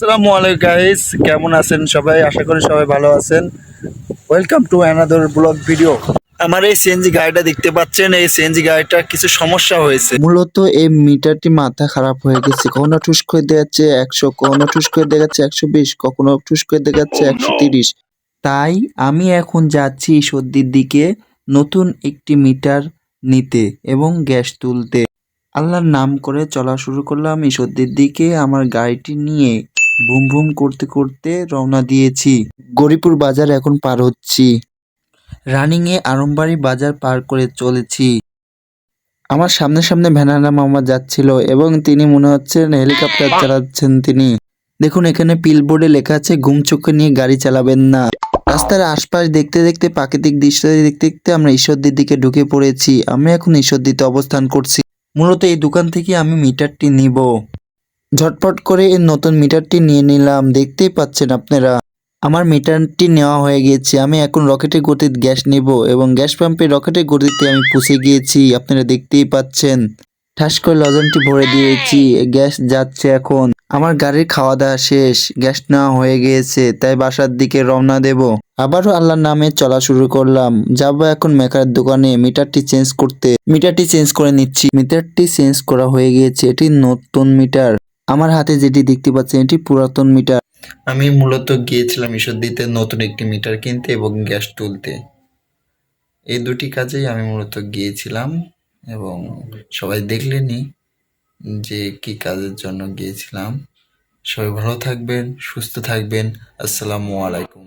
আসসালামু আলাইকুম গাইস কেমন আছেন সবাই? আশা করি সবাই ভালো আছেন। Welcome to another blog video আমার এই সিএনজি গাড়িটা দেখতে পাচ্ছেন, এই সিএনজি গাড়িটা কিছু সমস্যা হয়েছে। মূলত এই মিটারটি মাথা খারাপ হয়ে গেছে। কখনো ঠুস করে দেখাচ্ছে একশো, কখনো ঠুস করে দেখাচ্ছে একশো বিশ, কখনো ঠুস করে দেখাচ্ছে একশো তিরিশ। তাই আমি এখন যাচ্ছি সর্দির দিকে নতুন একটি মিটার নিতে এবং গ্যাস তুলতে। আল্লাহর নাম করে চলা শুরু করলাম ঈশ্বরদের দিকে। আমার গাড়িটি নিয়ে বুম বুম করতে করতে রওনা দিয়েছি। গরিপুর বাজার এখন পার হচ্ছি। রানিংয়ে আরমবাড়ি বাজার পার করে চলেছি। আমার সামনে সামনে ভ্যানানা মামা যাচ্ছিল এবং তিনি মনে হচ্ছে হেলিকপ্টার চালাচ্ছেন তিনি। দেখুন এখানে পিলবোর্ডে লেখা আছে ঘুম চোখে নিয়ে গাড়ি চালাবেন না। রাস্তার আশপাশ দেখতে দেখতে প্রাকৃতিক দৃশ্য দেখতে দেখতে আমরা ঈশ্বরদীর দিকে ঢুকে পড়েছি। আমি এখন ঈশ্বরদীতে অবস্থান করছি। মূলত এই দোকান থেকে আমি মিটারটি নিব। ঝটপট করে এই নতুন মিটারটি নিয়ে নিলাম। দেখতেই পাচ্ছেন আপনারা, আমার মিটারটি নেওয়া হয়ে গিয়েছে আমি এখন রকেটের গতিতে গ্যাস নেব এবং গ্যাস পাম্পে রকেটের গতিতে আমি পুষে গিয়েছি। আপনারা দেখতেই পাচ্ছেন, ঠাস করে লজনটি ভরে দিয়েছি। গ্যাস যাচ্ছে এখন। আমার গাড়ির খাওয়া দাওয়া শেষ, গ্যাস নেওয়া হয়ে গিয়েছে, তাই বাসার দিকে রওনা দেব। আবারও আল্লাহর নামে চলা শুরু করলাম। যাব এখন মেকারের দোকানে মিটারটি চেঞ্জ করতে। মিটারটি চেঞ্জ করে নিচ্ছি। মিটারটি চেঞ্জ করা হয়ে গিয়েছে। এটি নতুন মিটার। আমার হাতে যেটি দেখতে পাচ্ছেন, এটি পুরাতন মিটার। আমি মূলত গিয়েছিলাম ঈশ্বরদীতে নতুন একটি মিটার কিনতে এবং গ্যাস তুলতে। এই দুটি কাজেই আমি মূলত গিয়েছিলাম এবং সবাই দেখলেনি যে কি কাজের জন্য গিয়েছিলাম। সবাই ভালো থাকবেন, সুস্থ থাকবেন। আসসালামু আলাইকুম।